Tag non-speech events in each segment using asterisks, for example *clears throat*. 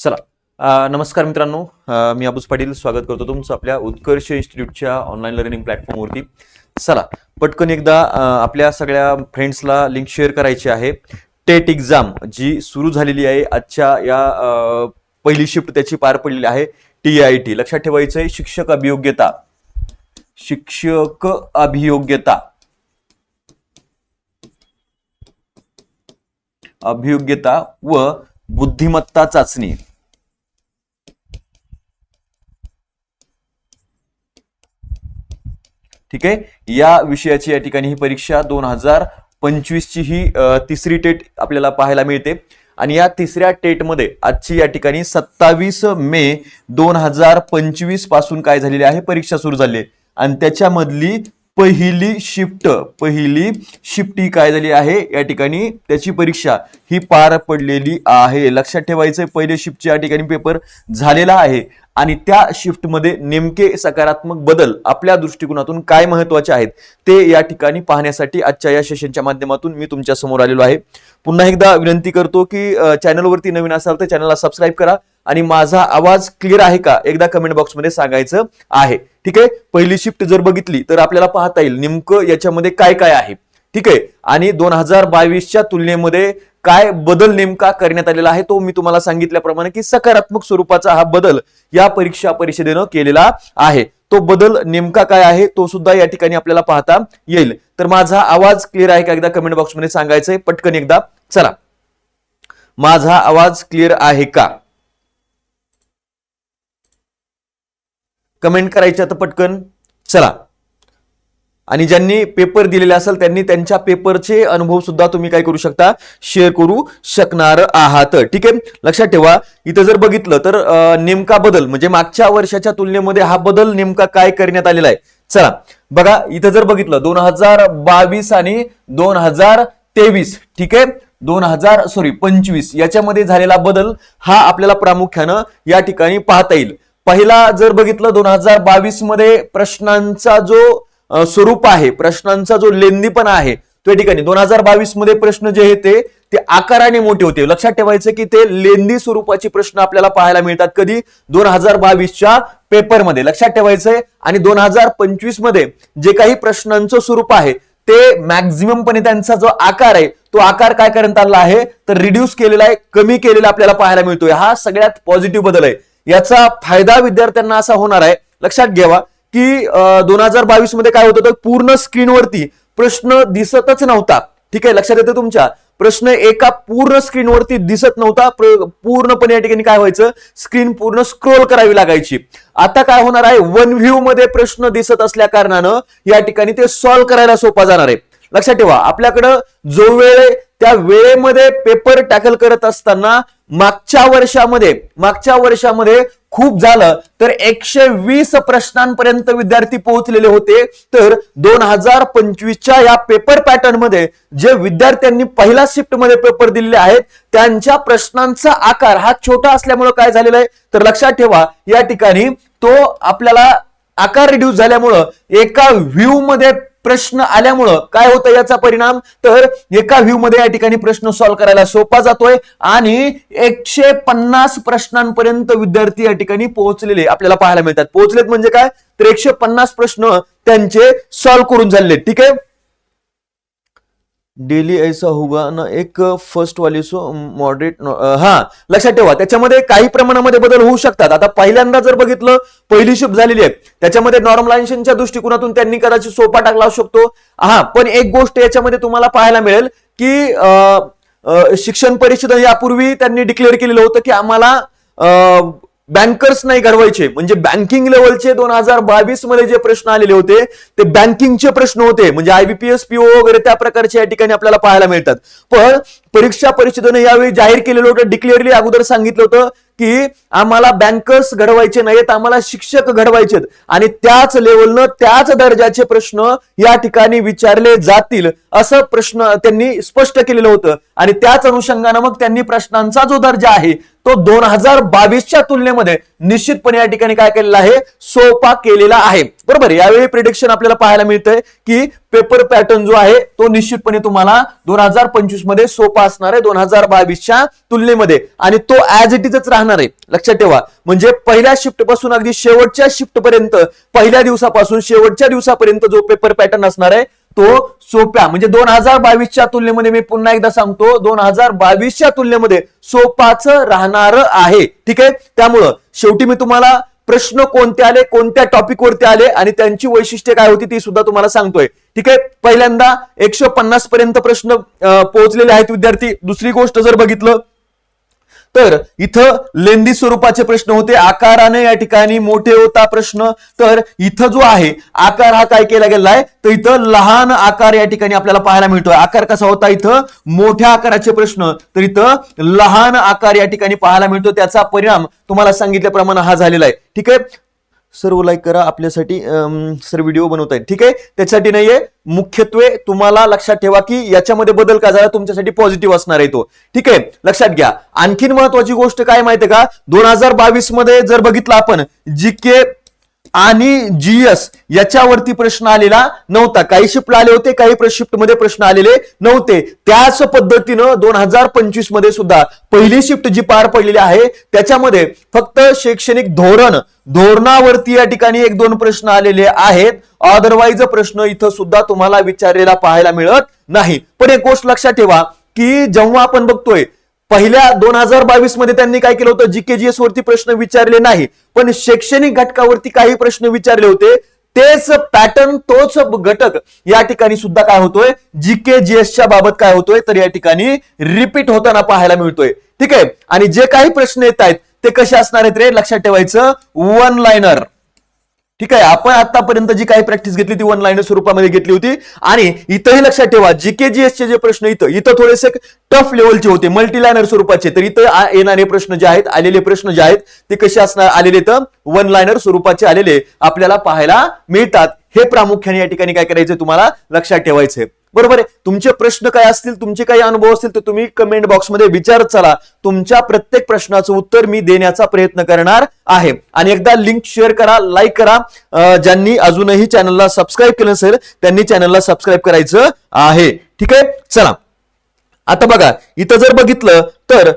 चला नमस्कार मित्रांनो. मी अबूज पाटील स्वागत करतो तुमचं आपल्या उत्कर्ष इन्स्टिट्यूटच्या ऑनलाईन लर्निंग प्लॅटफॉर्मवरती चला पटकन एकदा आपल्या सगळ्या फ्रेंड्सला लिंक शेअर करायची आहे. टेट एक्झाम जी सुरू झालेली आहे आजच्या या पहिली शिफ्ट त्याची पार पडलेली आहे टी आय टी लक्षात ठेवायचं आहे शिक्षक अभियोग्यता. शिक्षक अभियोग्यता. अभियोग्यता व बुद्धिमत्ता चाचणी. ठीक आहे? या विषयाची या ठिकाणी ही परीक्षा दोन हजार पंचवीसची ही तिसरी टेट आपल्याला पाहायला मिळते. आणि या तिसऱ्या टेटमध्ये आजची या ठिकाणी सत्तावीस मे दोन हजार पंचवीसपासून काय झालेली आहे? परीक्षा सुरू झाली आहे. आणि त्याच्यामधली पहिली शिफ्ट पहिली शिफ्ट ही काय झाली आहे? या ठिकाणी त्याची परीक्षा ही पार पडलेली आहे. लक्षात ठेवायचं पहिले शिफ्टची या ठिकाणी पेपर झालेला आहे. आणि त्या शिफ्टमध्ये नेमके सकारात्मक बदल आपल्या दृष्टिकोनातून काय महत्त्वाचे आहेत ते या ठिकाणी पाहण्यासाठी आजच्या या सेशनच्या माध्यमातून मी तुमच्यासमोर आलेलो आहे. पुन्हा एकदा विनंती करतो की चॅनलवरती नवीन असाल तर चॅनलला सबस्क्राईब करा आणि माझा आवाज क्लिअर आहे का? एकदा कमेंट बॉक्समध्ये सांगायचं आहे. ठीक आहे? पहिली शिफ्ट जर बघितली तर आपल्याला पाहता येईल नेमकं याच्यामध्ये काय काय आहे. ठीक आहे? आणि दोन हजार बावीसच्या तुलनेमध्ये काय बदल नेमका करण्यात आलेला आहे तो मी तुम्हाला सांगितल्याप्रमाणे की सकारात्मक स्वरूपाचा हा बदल या परीक्षा परिषदेनं केलेला आहे. तो बदल नेमका काय आहे तो सुद्धा या ठिकाणी आपल्याला पाहता येईल. तर माझा आवाज क्लिअर आहे का एकदा कमेंट बॉक्समध्ये सांगायचंय? पटकन एकदा. चला. माझा आवाज क्लिअर आहे का? कमेंट करायचं तर पटकन. चला. आणि ज्यांनी पेपर दिलेले असेल त्यांनी त्यांच्या पेपरचे अनुभव सुद्धा तुम्ही काय करू शकता? शेअर करू शकणार आहात. ठीक आहे? लक्षात ठेवा. इथं जर बघितलं तर नेमका बदल म्हणजे मागच्या वर्षाच्या तुलनेमध्ये हा बदल नेमका काय करण्यात आलेला आहे? चला बघा इथं जर बघितलं दोन हजार बावीस आणि दोन हजार तेवीस ठीक आहे? दोन हजार सॉरी पंचवीस याच्यामध्ये झालेला बदल हा आपल्याला प्रामुख्यानं या ठिकाणी पाहता येईल. पहिला जर बघितलं दोन हजार बावीसमध्ये प्रश्नांचा जो स्वरूप आहे प्रश्नांचा जो लेंदीपणा आहे तो या ठिकाणी. दोन हजार बावीसमध्ये प्रश्न जे होते ते आकाराने मोठे होते. लक्षात ठेवायचं की ते लेंदी स्वरूपाचे प्रश्न आपल्याला पाहायला मिळतात कधी? दोन हजार बावीसच्या पेपरमध्ये लक्षात ठेवायचंय. आणि दोन हजार पंचवीसमध्ये जे काही प्रश्नांचं स्वरूप आहे ते मॅक्झिममपणे त्यांचा जो आकार आहे तो आकार काय करण्यात आला आहे? तर रिड्यूस केलेला आहे कमी केलेला आपल्याला पाहायला मिळतोय. हा सगळ्यात पॉझिटिव्ह बदल आहे. याचा फायदा विद्यार्थ्यांना असा होणार आहे. लक्षात घ्यावा. की दोन हजार बावीसमध्ये काय होतं पूर्ण स्क्रीनवरती प्रश्न दिसतच नव्हता. ठीक आहे लक्षात येतं तुमच्या. प्रश्न एका पूर्ण स्क्रीनवरती दिसत नव्हता. पूर्णपणे या ठिकाणी काय व्हायचं? स्क्रीन पूर्ण स्क्रोल करावी लागायची. आता काय होणार आहे? वन व्ह्यू मध्ये प्रश्न दिसत असल्या कारणानं या ठिकाणी ते सॉल्व्ह करायला सोपा जाणार आहे. लक्षात ठेवा आपल्याकडं जो वेळ त्या वेळेमध्ये पेपर टॅकल करत असताना मागच्या वर्षामध्ये मागच्या वर्षामध्ये खूप झालं. तर एकशे वीस प्रश्नांपर्यंत विद्यार्थी पोहोचलेले होते. तर दोन हजार पंचवीसच्या या पेपर पॅटर्नमध्ये जे विद्यार्थ्यांनी पहिल्या शिफ्टमध्ये पेपर दिलेले आहेत त्यांच्या प्रश्नांचा आकार हा छोटा असल्यामुळे काय झालेला आहे? तर लक्षात ठेवा या ठिकाणी तो आपल्याला आकार रिड्यूस झाल्यामुळं एका व्ह्यू मध्ये प्रश्न आल्यामुळं काय होतं याचा परिणाम? तर एका व्ह्यू मध्ये या ठिकाणी प्रश्न सॉल्व्ह करायला सोपा जातोय आणि एकशे पन्नास प्रश्नांपर्यंत विद्यार्थी या ठिकाणी पोहोचलेले आपल्याला पाहायला मिळतात. पोहोचलेत म्हणजे काय? तर एकशे पन्नास प्रश्न त्यांचे सॉल्व्ह करून झालेले ठीक आहे? डेली ऐसा होगा ना एक फर्स्ट वाली सो मॉडरेट हा लक्षात ठेवा त्याच्यामध्ये काही प्रमाणामध्ये बदल होऊ शकतात. आता पहिल्यांदा जर बघितलं पहिली शिफ्ट झालेली आहे. त्याच्यामध्ये नॉर्मलायझेशनच्या दृष्टिकोनातून त्यांनी कदाचित सोपा टाकला असू शकतो. हा पण एक गोष्ट याच्यामध्ये तुम्हाला पाहायला मिळेल की शिक्षण परिषद यापूर्वी त्यांनी डिक्लेअर केलेलं होतं की आम्हाला बँकर्स नाही घडवायचे. म्हणजे बँकिंग लेवलचे दोन हजार बावीसमध्ये जे प्रश्न आलेले होते ते बँकिंगचे प्रश्न होते. म्हणजे आयबीपीएस पीओ वगैरे त्या प्रकारचे या ठिकाणी आपल्याला पाहायला मिळतात. पण परीक्षा परिषदेनं यावेळी जाहीर केलेलं होतं. डिक्लेअरली अगोदर सांगितलं होतं की आम्हाला बँकर्स घडवायचे नाहीत आम्हाला शिक्षक घडवायचेत आणि त्याच लेवलनं त्याच दर्जाचे प्रश्न या ठिकाणी विचारले जातील असं प्रश्न त्यांनी स्पष्ट केलेलं होतं. आणि त्याच अनुषंगानं मग त्यांनी प्रश्नांचा जो दर्जा आहे तो दोन हजार बावीसच्या तुलनेमध्ये निश्चितपणे या ठिकाणी काय केलेला आहे? सोपा केलेला आहे. बरोबर यावेळी प्रिडिक्शन आपल्याला पाहायला मिळतंय की पेपर पॅटर्न जो आहे तो निश्चितपणे तुम्हाला दोन हजार पंचवीसमध्ये सोपा असणार आहे दोन हजार बावीसच्या तुलनेमध्ये. आणि तो ऍज इट इजच राहणार आहे. लक्षात ठेवा. म्हणजे पहिल्या शिफ्टपासून अगदी शेवटच्या शिफ्ट पर्यंत पहिल्या दिवसापासून शेवटच्या दिवसापर्यंत जो पेपर पॅटर्न असणार आहे तो सोप्या म्हणजे दोन हजार बावीसच्या तुलनेमध्ये मी पुन्हा एकदा सांगतो दोन हजार बावीसच्या तुलनेमध्ये सोपाच राहणार आहे. ठीक आहे? त्यामुळं शेवटी मी तुम्हाला प्रश्न कोणते आले कोणत्या टॉपिक वरती आले आणि त्यांची वैशिष्ट्ये काय होती ती सुद्धा तुम्हाला सांगतोय. ठीक आहे? पहिल्यांदा एकशे पन्नास पर्यंत प्रश्न पोहोचलेले आहेत विद्यार्थी. दुसरी गोष्ट जर बघितलं तर इथं लेंदी स्वरूपाचे प्रश्न होते. आकाराने या ठिकाणी मोठे होता प्रश्न. तर इथं जो आहे आकार हा काय केला गेलाय? तर इथं लहान आकार या ठिकाणी आपल्याला पाहायला मिळतोय. आकार कसा होता इथं? मोठ्या आकाराचे प्रश्न. तर इथं लहान आकार या ठिकाणी पाहायला मिळतो त्याचा परिणाम तुम्हाला सांगितल्याप्रमाणे हा झालेला आहे. ठीक आहे? सर्व लाईक करा. आपल्यासाठी अम, सर व्हिडिओ बनवत आहेत ठीक आहे? त्याच्यासाठी नाहीये. मुख्यत्वे तुम्हाला लक्षात ठेवा की याच्यामध्ये बदल का झाला? तुमच्यासाठी पॉझिटिव्ह असणार आहे तो. ठीक आहे? लक्षात घ्या. आणखीन महत्वाची गोष्ट काय माहितीये का? दोन हजार बावीसमध्ये जर बघितलं आपण जी के आणि जीएस याच्यावरती प्रश्न आलेला नव्हता. काही शिफ्टला आले होते काही शिफ्टमध्ये प्रश्न आलेले नव्हते. त्याच पद्धतीनं दोन हजार पंचवीसमध्ये सुद्धा पहिली शिफ्ट जी पार पडलेली आहे त्याच्यामध्ये फक्त शैक्षणिक धोरण धोरणावरती या ठिकाणी एक दोन प्रश्न आलेले आहेत. अदरवाईज प्रश्न इथं सुद्धा तुम्हाला विचारलेला पाहायला मिळत नाही. पण एक गोष्ट लक्षात ठेवा की जेव्हा आपण बघतोय पहिल्या दोन हजार बावीसमध्ये त्यांनी काय केलं होतं? जीकेजीएस वरती प्रश्न विचारले नाही. पण शैक्षणिक घटकावरती काही प्रश्न विचारले होते. तेच पॅटर्न तोच घटक या ठिकाणी सुद्धा काय होतोय? जीकेजीएसच्या बाबत काय होतोय? तर या ठिकाणी रिपीट होताना पाहायला मिळतोय. ठीक आहे? आणि जे काही प्रश्न येत आहेत ते कसे असणार आहेत रे? लक्षात ठेवायचं. वन लाईनर ठीक आहे आपण आतापर्यंत जी काही प्रॅक्टिस घेतली ती वन लाईनर स्वरूपामध्ये घेतली होती. आणि इथंही लक्षात ठेवा जीकेजीएसचे जे प्रश्न इथं इथं थोडेसे टफ लेवलचे होते मल्टीलायनर स्वरूपाचे. तर इथं येणारे प्रश्न जे आहेत आलेले प्रश्न जे आहेत ते कसे असणार आलेले तर वन लायनर स्वरूपाचे आलेले आपल्याला पाहायला मिळतात. हे प्रामुख्याने या ठिकाणी काय करायचं तुम्हाला लक्षात ठेवायचंय. बरोबर आहे. तुमचे प्रश्न काय असतील तुमचे काही अनुभव असतील तर तुम्ही कमेंट बॉक्समध्ये विचारत चला. तुमच्या प्रत्येक प्रश्नाचं उत्तर मी देण्याचा प्रयत्न करणार आहे. आणि एकदा लिंक शेअर करा लाईक करा. ज्यांनी अजूनही चॅनलला सबस्क्राईब केलं नसेल त्यांनी चॅनलला सबस्क्राईब करायचं आहे. ठीक आहे? चला. आता बघा इथं जर बघितलं तर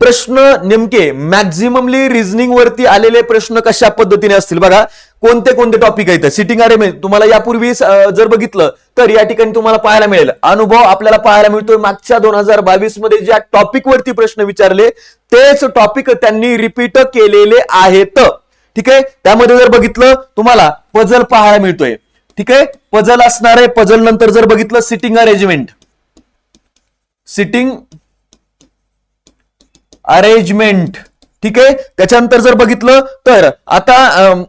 प्रश्न नेमके मॅक्झिममली रिझनिंग वरती आलेले प्रश्न कशा पद्धतीने असतील? बघा कोणते कोणते टॉपिक आहेत? सिटिंग अरेंजमेंट तुम्हाला यापूर्वी जर बघितलं तर या ठिकाणी तुम्हाला पाहायला मिळेल. अनुभव आपल्याला पाहायला मिळतोय. मागच्या दोन हजार बावीसमध्ये ज्या टॉपिक वरती प्रश्न विचारले तेच टॉपिक त्यांनी रिपीट केलेले आहेत. ठीक आहे? त्यामध्ये जर बघितलं तुम्हाला पझल पाहायला मिळतोय. ठीक आहे? पझल असणार आहे. पझल नंतर जर बघितलं सिटिंग अरेंजमेंट सिटिंग अरेंजमेंट ठीक आहे? त्याच्यानंतर जर बघितलं तर आता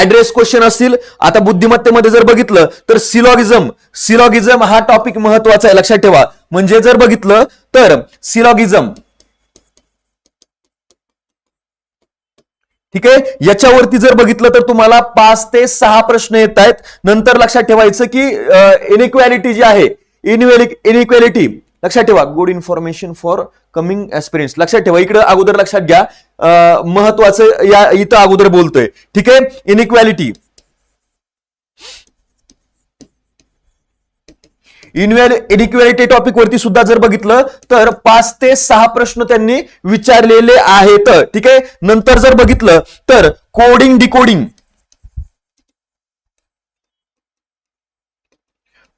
ऍड्रेस क्वेश्चन असतील आता बुद्धिमत्तेमध्ये जर बघितलं तर सिलॉगिझम सिलॉगिझम हा टॉपिक महत्त्वाचा आहे लक्षात ठेवा. म्हणजे जर बघितलं तर सिलॉगिझम ठीक आहे? याच्यावरती जर बघितलं तर तुम्हाला पाच ते सहा प्रश्न येत आहेत. नंतर लक्षात ठेवायचं की इनइक्वॅलिटी जी आहे इनइक्वॅलिटी लक्षात ठेवा good information for coming experience लक्षात ठेवा इकडे अगोदर लक्षात घ्या. महत्वाचं या इथं अगोदर बोलतोय. ठीक आहे? इनइक्वॅलिटी इनइक्वॅलिटी टॉपिक वरती सुद्धा जर बघितलं तर पाच ते सहा प्रश्न त्यांनी विचारलेले आहेत. ठीक आहे? नंतर जर बघितलं तर कोडिंग डिकोडिंग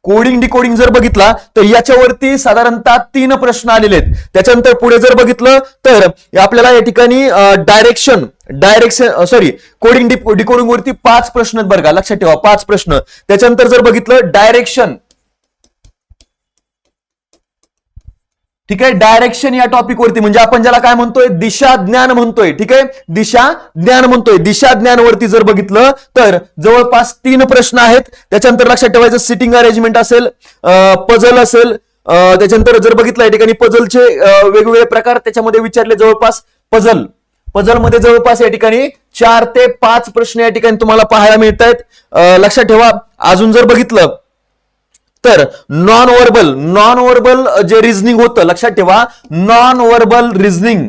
कोडिंग डिकोडिंग जर बघितला तर याच्यावरती साधारणतः तीन प्रश्न आलेले आहेत. त्याच्यानंतर पुढे जर बघितलं तर आपल्याला या ठिकाणी direction direction sorry coding decoding वरती पाच प्रश्न आहेत बरं का लक्षात ठेवा पाच प्रश्न. त्याच्यानंतर जर बघितलं डायरेक्शन ठीक आहे? डायरेक्शन या टॉपिक वरती. म्हणजे आपण ज्याला काय म्हणतोय? दिशा ज्ञान म्हणतोय. ठीक आहे? दिशा ज्ञान म्हणतोय. दिशा ज्ञान वरती जर बघितलं तर जवळपास तीन प्रश्न आहेत. त्याच्यानंतर लक्षात ठेवायचं सिटिंग अरेंजमेंट असेल पझल असेल त्याच्यानंतर जर बघितलं या ठिकाणी पझलचे वेगवेगळे प्रकार त्याच्यामध्ये विचारले जवळपास. पझल पझलमध्ये जवळपास या ठिकाणी चार ते पाच प्रश्न या ठिकाणी तुम्हाला पाहायला मिळत आहेत लक्षात ठेवा. अजून जर बघितलं तर नॉन वर्बल नॉन वर्बल जे रिझनिंग होतं लक्षात ठेवा नॉन वर्बल रिझनिंग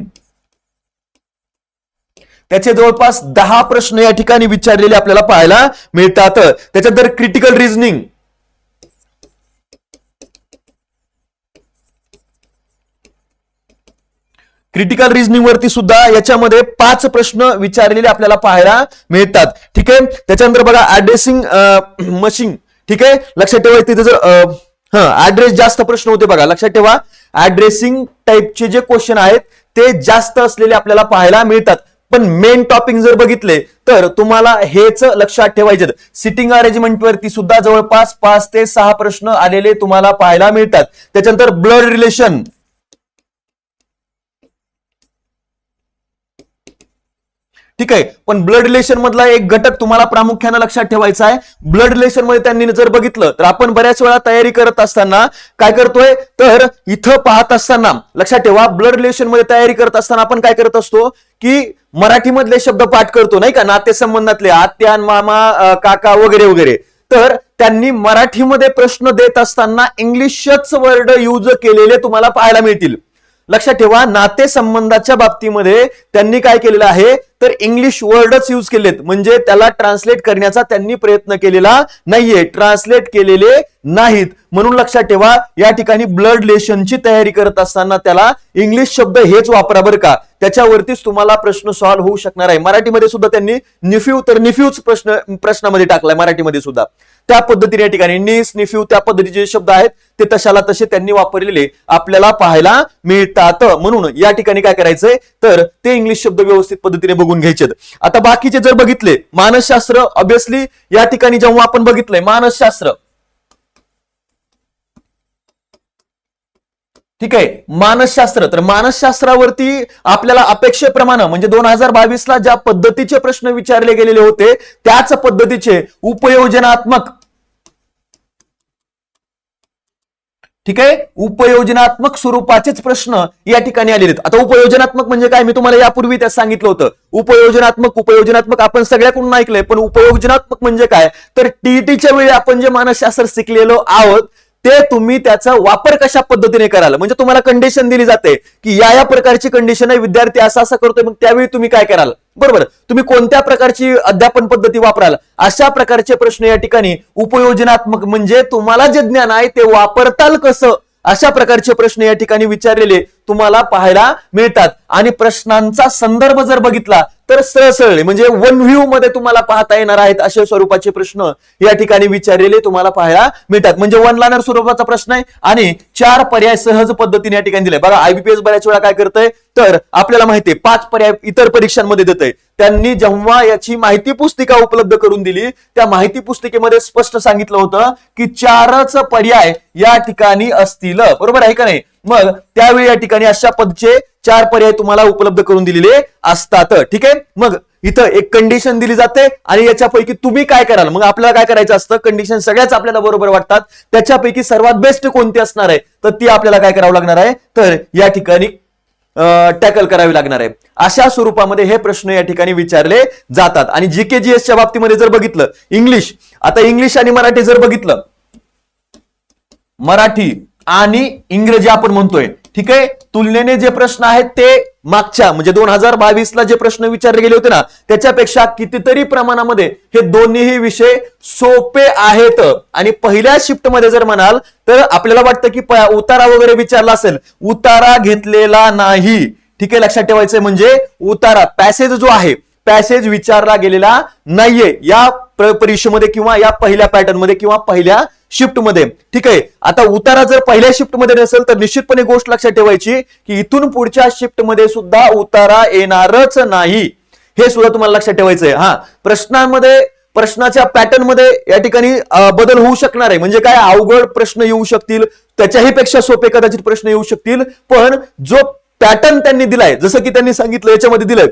त्याचे जवळपास दहा प्रश्न या ठिकाणी विचारलेले आपल्याला पाहायला मिळतात. त्याच्यानंतर क्रिटिकल रिझनिंग क्रिटिकल रिझनिंग वरती सुद्धा याच्यामध्ये पाच प्रश्न विचारलेले आपल्याला पाहायला मिळतात. ठीक आहे? त्याच्यानंतर बघा ऍड्रेसिंग मशीन *clears throat* ठीक आहे? लक्षात ठेवा तिथे जर हा ऍड्रेस जास्त प्रश्न होते बघा. लक्षात ठेवा. ऍड्रेसिंग टाईपचे जे क्वेश्चन आहेत ते जास्त असलेले आपल्याला पाहायला मिळतात. पण मेन टॉपिक जर बघितले तर तुम्हाला हेच लक्षात ठेवायचे सिटिंग अरेंजमेंट वरती सुद्धा जवळपास पाच ते सहा प्रश्न आलेले तुम्हाला पाहायला मिळतात. त्याच्यानंतर ब्लड रिलेशन ठीक आहे. पण ब्लड रिलेशन मधला एक घटक तुम्हाला प्रामुख्यानं लक्षात ठेवायचा आहे. ब्लड रिलेशनमध्ये त्यांनी जर बघितलं तर आपण बऱ्याच वेळा तयारी करत असताना काय करतोय? तर इथं पाहत असताना लक्षात ठेवा ब्लड रिलेशनमध्ये तयारी करत असताना आपण काय करत असतो? की मराठीमधले शब्द पाठ करतो नाही का? नातेसंबंधातले आत्यान मामा काका वगैरे वगैरे. तर त्यांनी मराठीमध्ये प्रश्न देत असताना इंग्लिशच वर्ड यूज केलेले तुम्हाला पाहायला मिळतील. लक्षात ठेवा नातेसंबंधाच्या बाबतीमध्ये त्यांनी काय केलेलं आहे? तर इंग्लिश वर्डच यूज केलेत. म्हणजे त्याला ट्रान्सलेट करण्याचा त्यांनी प्रयत्न केलेला नाहीये. ट्रान्सलेट केलेले नाहीत. म्हणून लक्षात ठेवा या ठिकाणी ब्लड लेशनची तयारी करत असताना त्याला इंग्लिश शब्द हेच वापरा बरं का. त्याच्यावरतीच तुम्हाला प्रश्न सॉल्व्ह होऊ शकणार आहे. मराठीमध्ये सुद्धा त्यांनी निफ्यू तर निफ्यूच प्रश्न प्रश्नामध्ये टाकलाय मराठीमध्ये सुद्धा. त्या पद्धतीने या ठिकाणी निस निफ्यू त्या पद्धतीचे जे शब्द आहेत ते तशाला तसे त्यांनी वापरलेले आपल्याला पाहायला मिळतात. म्हणून या ठिकाणी काय करायचंय? तर ते इंग्लिश शब्द व्यवस्थित पद्धतीने बघून घ्यायचे आता बाकीचे जर बघितले मानसशास्त्र ऑब्विसली या ठिकाणी जेव्हा आपण बघितलंय मानसशास्त्र. ठीक आहे? मानसशास्त्र. तर मानसशास्त्रावरती आपल्याला अपेक्षेप्रमाणे म्हणजे दोन हजार बावीसला ज्या पद्धतीचे प्रश्न विचारले गेलेले होते त्याच पद्धतीचे उपयोजनात्मक ठीक आहे? उपयोजनात्मक स्वरूपाचेच प्रश्न या ठिकाणी आलेले आहेत. आता उपयोजनात्मक म्हणजे काय? मी तुम्हाला यापूर्वी त्यात सांगितलं होतं. उपयोजनात्मक उपयोजनात्मक आपण सगळ्याकडून ऐकलंय पण उपयोजनात्मक म्हणजे काय? तर टीईटीच्या वेळी आपण जे मानसशास्त्र शिकलेलो आहोत ते तुम्ही त्याचा वापर कशा पद्धतीने कराल? म्हणजे तुम्हाला कंडिशन दिली जाते की या या प्रकारची कंडिशन आहे विद्यार्थी असा असा करतोय मग त्यावेळी तुम्ही काय कराल? बरोबर. तुम्ही कोणत्या प्रकारची अध्यापन पद्धती वापराल? अशा प्रकारचे प्रश्न या ठिकाणी उपयोजनात्मक म्हणजे तुम्हाला जे ज्ञान आहे ते वापरताल कसं? अशा प्रकारचे प्रश्न या ठिकाणी विचारलेले तुम्हाला पाहायला मिळतात. आणि प्रश्नांचा संदर्भ जर बघितला तर सरळ म्हणजे वन व्ह्यू मध्ये तुम्हाला पाहता येणार आहेत अशा स्वरूपाचे प्रश्न या ठिकाणी विचारलेले तुम्हाला पाहायला मिळतात. म्हणजे वन लायनर स्वरूपाचा प्रश्न आहे आणि चार पर्याय सहज पद्धतीने या ठिकाणी दिले. बघा आयबीपीएस बऱ्याच वेळा काय करतंय? तर आपल्याला माहिती आहे पाच पर्याय इतर परीक्षांमध्ये देत आहे त्यांनी जेव्हा याची माहिती पुस्तिका उपलब्ध करून दिली त्या माहिती पुस्तिकेमध्ये स्पष्ट सांगितलं होतं की चारच पर्याय या ठिकाणी असतील. बरोबर आहे का नाही? मग त्यावेळी या ठिकाणी अशा पदचे चार पर्याय तुम्हाला उपलब्ध करून दिलेले असतात. ठीक आहे? मग इथं एक कंडिशन दिली जाते आणि याच्यापैकी तुम्ही काय कराल? मग आपल्याला काय करायचं असतं? कंडिशन सगळ्याच आपल्याला बरोबर वाटतात. त्याच्यापैकी सर्वात बेस्ट कोणती असणार आहे? तर ती आपल्याला काय करावं लागणार आहे? तर या ठिकाणी टॅकल करावी लागणार आहे. अशा स्वरूपामध्ये हे प्रश्न या ठिकाणी विचारले जातात. आणि जी के जी एसच्या बाबतीमध्ये जर बघितलं इंग्लिश आता इंग्लिश आणि मराठी जर बघितलं मराठी आणि इंग्रजी आपण म्हणतोय. ठीक आहे? तुलनेने जे प्रश्न आहेत ते मागच्या म्हणजे दोन हजार बावीसला जे प्रश्न विचारले गेले होते ना त्याच्यापेक्षा कितीतरी प्रमाणामध्ये हे दोन्हीही विषय सोपे आहेत. आणि पहिल्या शिफ्टमध्ये जर म्हणाल तर आपल्याला वाटतं की प- उतारा वगैरे विचारला असेल. उतारा घेतलेला नाही. ठीक आहे लक्षात ठेवायचं म्हणजे उतारा पॅसेज जो आहे पॅसेज विचारला गेलेला नाहीये. या परीक्षेमध्ये किंवा या पहिल्या पॅटर्नमध्ये किंवा पहिल्या शिफ्टमध्ये. ठीक आहे? आता उतारा जर पहिल्या शिफ्टमध्ये नसेल तर निश्चितपणे गोष्ट लक्षात ठेवायची की इथून पुढच्या शिफ्टमध्ये सुद्धा उतारा येणारच नाही. हे सुद्धा तुम्हाला लक्षात ठेवायचंय. हा. प्रश्नांमध्ये प्रश्नाच्या पॅटर्नमध्ये या ठिकाणी बदल होऊ शकणार आहे. म्हणजे काय? अवघड प्रश्न येऊ शकतील. त्याच्याही पेक्षा सोपे कदाचित प्रश्न येऊ शकतील. पण जो पॅटर्न त्यांनी दिलाय जसं की त्यांनी सांगितलं याच्यामध्ये दिलंय.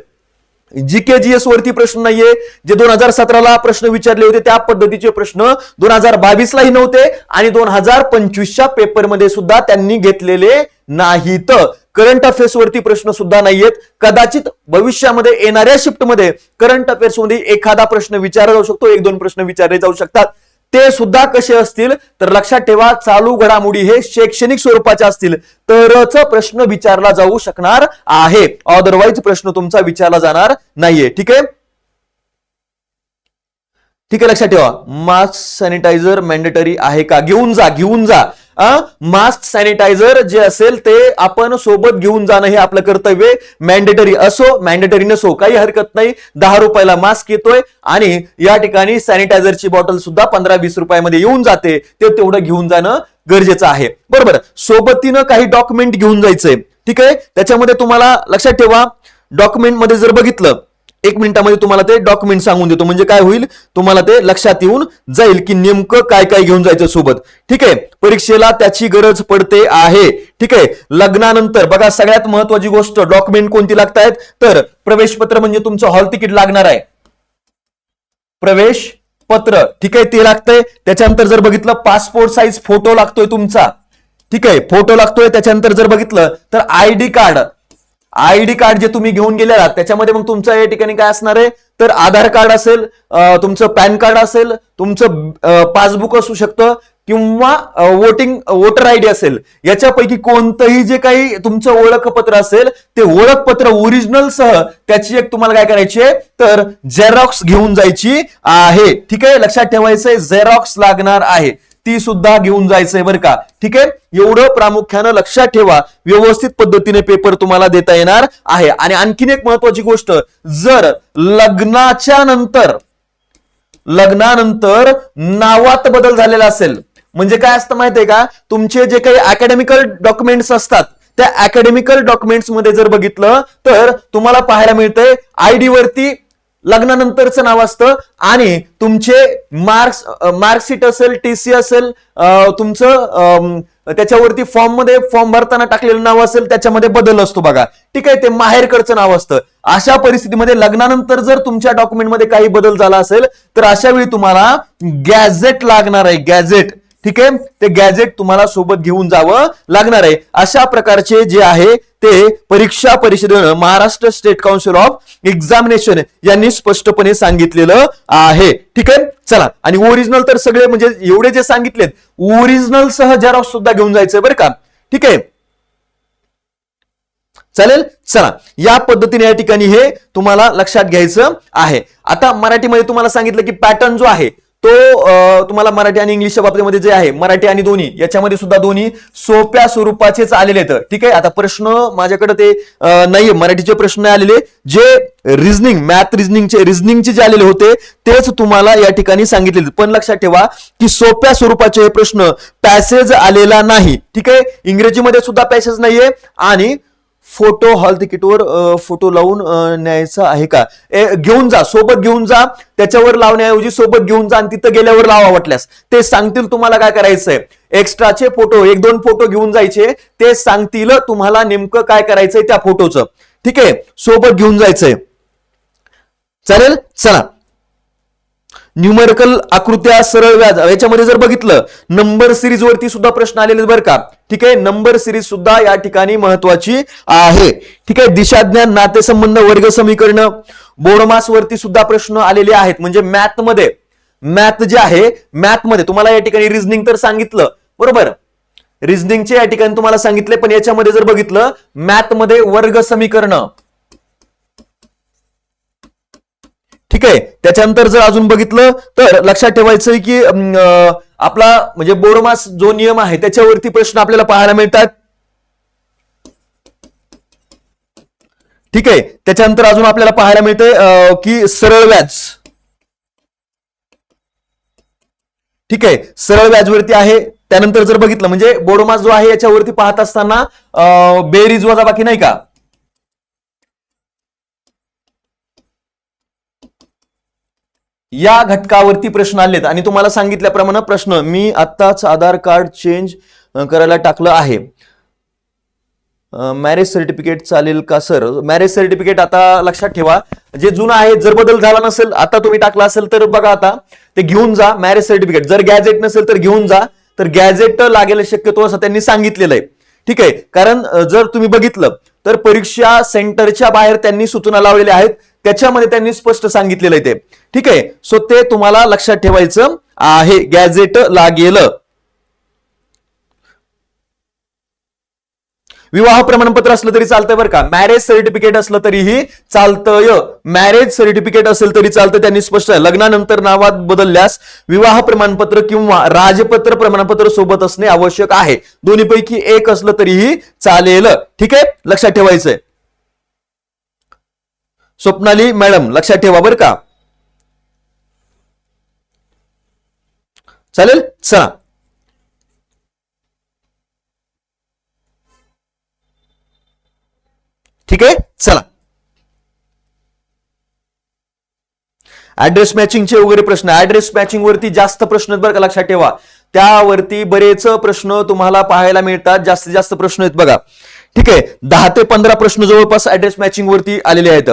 जी के जी एस वरती प्रश्न नाहीये जे दोन हजार सतराला प्रश्न विचारले होते त्या पद्धतीचे प्रश्न दोन हजार बावीसलाही नव्हते आणि दोन हजार पंचवीसच्या पेपरमध्ये सुद्धा त्यांनी घेतलेले नाहीत. करंट अफेअर्स वरती प्रश्न सुद्धा नाहीयेत. कदाचित भविष्यामध्ये येणाऱ्या शिफ्टमध्ये करंट अफेअर्समध्ये एखादा प्रश्न विचारला जाऊ शकतो एक दोन प्रश्न विचारले जाऊ शकतात. ते सुद्धा कसे असतील? तर लक्षात ठेवा चालू घडामोडी हे शैक्षणिक स्वरूपाचे असतील. तरच प्रश्न विचारला जाऊ शकणार आहे. अदरवाईज प्रश्न तुमचा विचारला जाणार नाहीये. ठीक आहे? ठीक आहे लक्षात ठेवा. मास्क सॅनिटायझर मॅन्डेटरी आहे का? घेऊन जा घेऊन जा. मास्क सॅनिटायझर जे असेल ते आपण सोबत घेऊन जाणं हे आपलं कर्तव्य मॅन्डेटरी असो मॅन्डेटरी नसो काही हरकत नाही. दहा रुपयाला मास्क येतोय आणि या ठिकाणी सॅनिटायझरची बॉटल सुद्धा पंधरा वीस रुपयामध्ये येऊन जाते. ते तेवढं घेऊन जाणं गरजेचं आहे. बरोबर. सोबतीनं काही डॉक्युमेंट घेऊन जायचंय. ठीक आहे? त्याच्यामध्ये तुम्हाला लक्षात ठेवा. डॉक्युमेंटमध्ये जर बघितलं एक मिनिटामध्ये तुम्हाला ते डॉक्युमेंट सांगून देतो. म्हणजे काय होईल? तुम्हाला ते लक्षात येऊन जाईल की नेमकं काय काय घेऊन जायचं सोबत. ठीक आहे? परीक्षेला त्याची गरज पडते आहे. ठीक आहे? लग्नानंतर बघा सगळ्यात महत्वाची गोष्ट डॉक्युमेंट कोणती लागतायत? तर प्रवेश पत्र म्हणजे तुमचं हॉल तिकीट लागणार आहे. प्रवेश पत्र. ठीक आहे? ते लागतंय. त्याच्यानंतर जर बघितलं पासपोर्ट साईज फोटो लागतोय तुमचा. ठीक आहे? फोटो लागतोय त्याच्यानंतर जर बघितलं तर आयडी कार्ड आयडी कार्ड जे तुम्ही घेऊन गेले आहात त्याच्यामध्ये मग तुमचं या ठिकाणी काय असणार आहे? तर आधार कार्ड असेल तुमचं पॅन कार्ड असेल तुमचं पासबुक असू शकतं किंवा वोटिंग वोटर आयडी असेल. याच्यापैकी कोणतंही जे काही तुमचं ओळखपत्र असेल ते ओळखपत्र ओरिजिनल सह त्याची एक तुम्हाला काय करायची आहे? तर झेरॉक्स घेऊन जायची आहे. ठीक आहे? लक्षात ठेवायचंय झेरॉक्स लागणार आहे. ती सुद्धा घेऊन जायचंय बरं का? ठीक आहे? एवढं प्रामुख्यानं लक्षात ठेवा. व्यवस्थित पद्धतीने पेपर तुम्हाला देता येणार आहे. आणि आणखीन एक महत्वाची गोष्ट जर लग्नाच्या नंतर लग्नानंतर नावात बदल झालेला असेल म्हणजे काय असतं माहितीये का? तुमचे जे काही अकॅडमिकल डॉक्युमेंट्स असतात त्या अकॅडमिकल डॉक्युमेंट्समध्ये जर बघितलं तर तुम्हाला पाहायला मिळतंय आयडी वरती लग्नानंतरचं नाव असतं. आणि तुमचे मार्क्स मार्कशीट असेल टीसी असेल तुमचं अं, त्याच्यावरती फॉर्ममध्ये फॉर्म भरताना टाकलेलं नाव असेल त्याच्यामध्ये बदल असतो बघा. ठीक आहे ते माहेरकडचं नाव असतं. अशा परिस्थितीमध्ये लग्नानंतर जर तुमच्या डॉक्युमेंटमध्ये काही बदल झाला असेल तर अशा वेळी तुम्हाला गॅझेट लागणार आहे गॅझेट. ठीक आहे? ते गॅझेट तुम्हाला सोबत घेऊन जावं लागणार आहे. अशा प्रकारचे जे आहे ते परीक्षा परिषदेनं Maharashtra state council of examination यांनी स्पष्टपणे सांगितलेलं आहे. ठीक आहे? चला. आणि ओरिजिनल तर सगळे म्हणजे एवढे जे सांगितलेत ओरिजिनल सह झेरॉक्स सुद्धा घेऊन जायचंय बरं का? ठीक आहे? चालेल? चला. या पद्धतीने या ठिकाणी हे तुम्हाला लक्षात घ्यायचं आहे. आता मराठीमध्ये तुम्हाला सांगितलं की पॅटर्न जो आहे तो तुम्हाला मराठी आणि इंग्लिशच्या बाबतीमध्ये जे आहे मराठी आणि दोन्ही याच्यामध्ये सुद्धा दोन्ही सोप्या स्वरूपाचेच आलेले आहेत. ठीक आहे? आता प्रश्न माझ्याकडे ते नाहीये. मराठीचे प्रश्न आलेले. जे रिझनिंग मॅथ रिझनिंगचे रिझनिंगचे जे आलेले होते तेच तुम्हाला या ठिकाणी सांगितले पण लक्षात ठेवा की सोप्या स्वरूपाचे हे प्रश्न पॅसेज आलेला नाही. ठीक आहे? इंग्रजीमध्ये सुद्धा पॅसेज नाहीये. आणि फोटो हॉल तिकीटवर फोटो लावून न्यायचा आहे का? ए, घेऊन जा सोबत घेऊन जा त्याच्यावर लावण्याऐवजी सोबत घेऊन जा आणि तिथं गेल्यावर लावा वाटल्यास. ते सांगतील तुम्हाला काय करायचंय. एक्स्ट्राचे फोटो एक दोन फोटो घेऊन जायचे ते सांगतील तुम्हाला नेमकं काय करायचंय त्या फोटोचं. ठीक आहे? सोबत घेऊन जायचंय. चालेल? चला. न्यूमरिकल आकृत्या सरळ व्याज याच्यामध्ये जर बघितलं नंबर सिरीज वरती सुद्धा प्रश्न आलेले बरं का. ठीक आहे? नंबर सिरीज सुद्धा या ठिकाणी महत्वाची आहे. ठीक आहे? दिशाज्ञान नातेसंबंध वर्ग समीकरण बोर्डमास वरती सुद्धा प्रश्न आलेले आहेत. म्हणजे मॅथमध्ये मॅथ जे आहे मॅथमध्ये तुम्हाला या ठिकाणी रिझनिंग तर सांगितलं. बरोबर? रिझनिंगचे या ठिकाणी तुम्हाला सांगितले पण याच्यामध्ये जर बघितलं मॅथमध्ये वर्ग समीकरण. ठीक आहे? त्याच्यानंतर जर अजून बघितलं तर लक्षात ठेवायचं की आपला म्हणजे बोडोमास जो नियम आहे त्याच्यावरती प्रश्न आपल्याला पाहायला मिळतात. ठीक आहे? त्याच्यानंतर अजून आपल्याला पाहायला मिळतंय की सरळ व्याज. ठीक आहे? सरळ व्याजवरती आहे. त्यानंतर जर बघितलं म्हणजे बोडोमास जो आहे याच्यावरती पाहत असताना अं, बेरीज वजा बाकी नाही का? या घटकावरती प्रश्न आलेत. आणि तुम्हाला सांगितल्याप्रमाणे प्रश्न मी आत्ताच आधार कार्ड चेंज करायला टाकलं आहे. मॅरेज सर्टिफिकेट चालेल का सर मॅरेज सर्टिफिकेट आता लक्षात ठेवा. जे जुनं आहे जर बदल झाला नसेल आता तुम्ही टाकला असेल तर बघा आता ते घेऊन जा मॅरेज सर्टिफिकेट जर गॅजेट नसेल तर घेऊन जा. तर गॅजेट लागेल शक्यतो असं त्यांनी सांगितलेलं आहे. ठीक आहे? कारण जर तुम्ही बघितलं तर परीक्षा सेंटरच्या बाहेर त्यांनी सूचना लावलेल्या आहेत. त्याच्यामध्ये त्यांनी स्पष्ट सांगितलेलं आहे ते. ठीक आहे? सो ते तुम्हाला लक्षात ठेवायचं आहे. गॅझेट लागेल. विवाह प्रमाणपत्र असलं तरी चालतंय बरं का. मॅरेज सर्टिफिकेट असलं तरीही चालतंय. मॅरेज सर्टिफिकेट असेल तरी चालतं त्यांनी स्पष्ट आहे. लग्नानंतर नावात बदलल्यास विवाह प्रमाणपत्र किंवा राजपत्र प्रमाणपत्र सोबत असणे आवश्यक आहे. दोन्हीपैकी एक असलं तरीही चालेल. ठीक आहे? लक्षात ठेवायचंय. स्वप्नाली मॅडम लक्षात ठेवा बरं का. चालेल? चला. ठीक आहे? चला. ऍड्रेस मॅचिंगचे वगैरे प्रश्न. ऍड्रेस मॅचिंग वरती जास्त प्रश्न आहेत बरं का लक्षात ठेवा. त्यावरती बरेच प्रश्न तुम्हाला पाहायला मिळतात. जास्तीत जास्त प्रश्न आहेत बघा. ठीक आहे? दहा ते पंधरा प्रश्न जवळपास ऍड्रेस मॅचिंग वरती आलेले आहेत.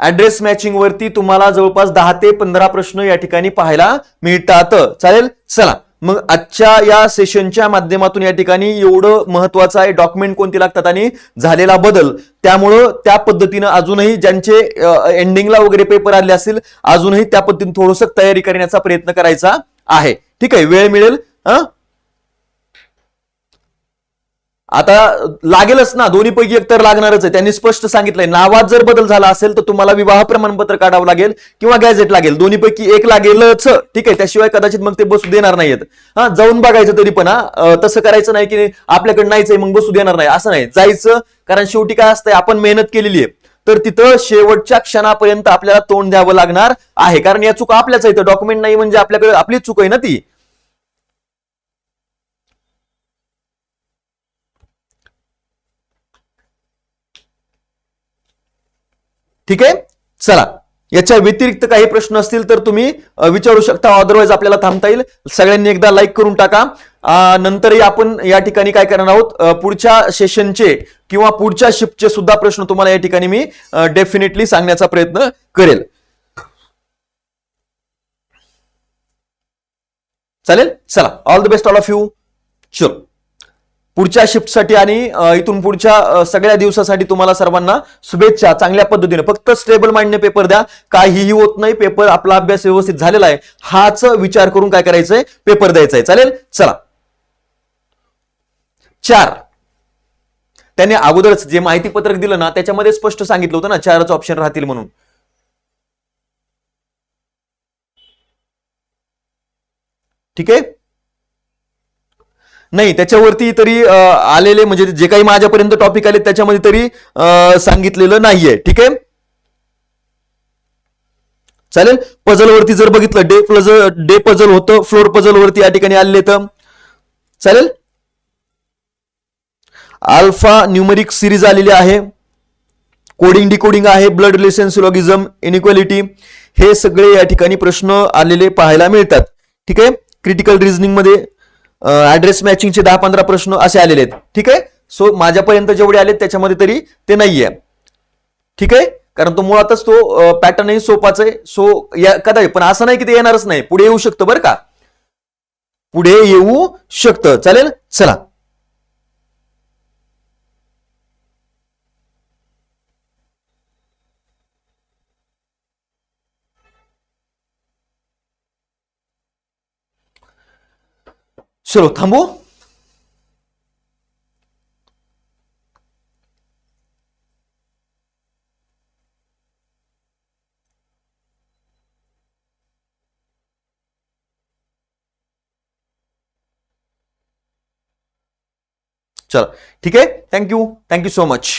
ऍड्रेस मॅचिंग वरती तुम्हाला जवळपास दहा ते पंधरा प्रश्न या ठिकाणी पाहायला मिळतात. चालेल? चला. मग आजच्या या सेशनच्या माध्यमातून या ठिकाणी एवढं महत्वाचं आहे डॉक्युमेंट कोणती लागतात आणि झालेला बदल. त्यामुळं त्या पद्धतीनं अजूनही ज्यांचे एंडिंगला वगैरे पेपर आले असतील अजूनही त्या पद्धतीने थोडस तयारी करण्याचा प्रयत्न करायचा आहे. ठीक आहे? वेळ मिळेल? हा? आता लागेलच ना दोन्ही पैकी एक तर लागणारच आहे. त्यांनी स्पष्ट सांगितलंय नावात जर बदल झाला असेल तर तुम्हाला विवाह प्रमाणपत्र काढावं लागेल किंवा गॅझेट लागेल. दोन्ही पैकी एक लागेलच. ठीक आहे त्याशिवाय कदाचित मग ते बसू देणार नाहीयेत. हा जाऊन बघायचं तरी पण हा. तसं करायचं नाही की आपल्याकडे नाहीच आहे मग बसू देणार नाही. असं नाही. जायचं कारण शेवटी काय असतंय आपण मेहनत केलेली आहे. तर तिथं शेवटच्या क्षणापर्यंत आपल्याला तोंड द्यावं लागणार आहे. कारण या चुका आपल्याच इथं डॉक्युमेंट नाही म्हणजे आपल्याकडे आपलीच चूक आहे ना ती. ठीक आहे? चला. याच्या व्यतिरिक्त काही प्रश्न असतील तर तुम्ही विचारू शकता. अदरवाईज आपल्याला थांबता येईल. सगळ्यांनी एकदा लाईक करून टाका. नंतरही आपण या ठिकाणी काय करणार आहोत? पुढच्या सेशनचे किंवा पुढच्या शिफ्टचे सुद्धा प्रश्न तुम्हाला या ठिकाणी मी डेफिनेटली सांगण्याचा प्रयत्न करेल. चालेल? चला. All the best all of you चलो. पुढच्या शिफ्टसाठी आणि इथून पुढच्या सगळ्या दिवसासाठी तुम्हाला सर्वांना शुभेच्छा. चांगल्या पद्धतीने. फक्त स्टेबल माइंडने पेपर द्या. काहीही होत नाही. पेपर आपला अभ्यास व्यवस्थित झालेला आहे. हाच विचार करून काय करायचंय? पेपर द्यायचा आहे चालेल? चला. चार. त्यांनी अगोदरच जे माहिती पत्रक दिलं ना त्याच्यामध्ये स्पष्ट सांगितलं होतं ना चारच ऑप्शन राहतील म्हणून. ठीक आहे? नाही त्याच्यावरती तरी आलेले म्हणजे जे काही माझ्यापर्यंत टॉपिक आले त्याच्यामध्ये तरी सांगितलेलं नाहीये. ठीक आहे? चालेल? पझलवरती जर बघितलं डे पझल डे पझल होतं फ्लोर पझलवरती या ठिकाणी आलेले तर. चालेल? अल्फा न्यूमरिक सिरीज आलेली आहे. कोडिंग डिकोडिंग आहे ब्लड रिलेशन सिलॉगिझम इनिक्वालिटी हे सगळे या ठिकाणी प्रश्न आलेले पाहायला मिळतात. ठीक आहे? क्रिटिकल रिझनिंगमध्ये ऍड्रेस मॅचिंगचे दहा पंधरा प्रश्न असे आलेले आहेत. ठीक आहे? सो माझ्यापर्यंत जेवढे आलेत त्याच्यामध्ये तरी ते नाहीये. ठीक आहे? कारण तो मुळातच तो पॅटर्नही सोपाच आहे. सो या कदाचित पण असं नाही की ते येणारच नाही. पुढे येऊ शकतं बरं का? पुढे येऊ शकतं. चालेल? चला. चलो थांबू चला ठीक आहे थँक्यू थँक्यू सो मच